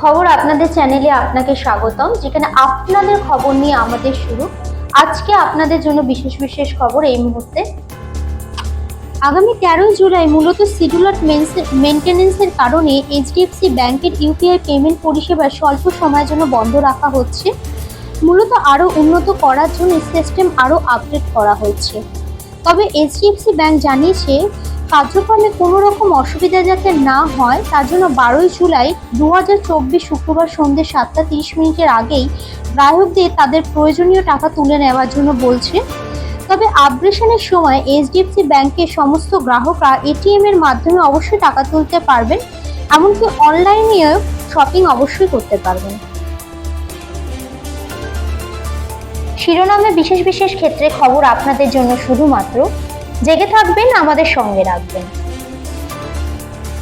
খবর আপনাদের চ্যানেলে আপনাকে স্বাগতম, যেখানে আপনাদের খবর নিয়ে আমাদের শুরু। আজকে আপনাদের জন্য বিশেষ বিশেষ খবর এই মুহূর্তে। আগামী তেরোই জুলাই মূলত সিডুলার মেনটেন্যান্সের কারণে এইচডিএফসি ব্যাংকের ইউপিআই পেমেন্ট পরিষেবা স্বল্প সময়ের জন্য বন্ধ রাখা হচ্ছে। মূলত আরও উন্নত করার জন্য সিস্টেম আরও আপডেট করা হয়েছে তবে এইচডিএফসি ব্যাংক জানিয়েছে কার্যক্রমে কোনো রকম অসুবিধা যাতে না হয়, তার জন্য বারোই জুলাই দু হাজার চব্বিশ শুক্রবার সন্ধ্যে সাতটা তিরিশ মিনিটের আগেই গ্রাহকদের তাদের প্রয়োজনীয় টাকা তুলে নেওয়ার জন্য বলছে। তবে আপগ্রেশনের সময় এইচডিএফসি ব্যাংকের সমস্ত গ্রাহকরা এটিএম এর মাধ্যমে অবশ্যই টাকা তুলতে পারবেন, এমনকি অনলাইনেও শপিং অবশ্যই করতে পারবেন। শিরোনামে বিশেষ বিশেষ ক্ষেত্রে খবর আপনাদের জন্য শুধুমাত্র। জেগে থাকবেন আমাদের সঙ্গে রাখবেন।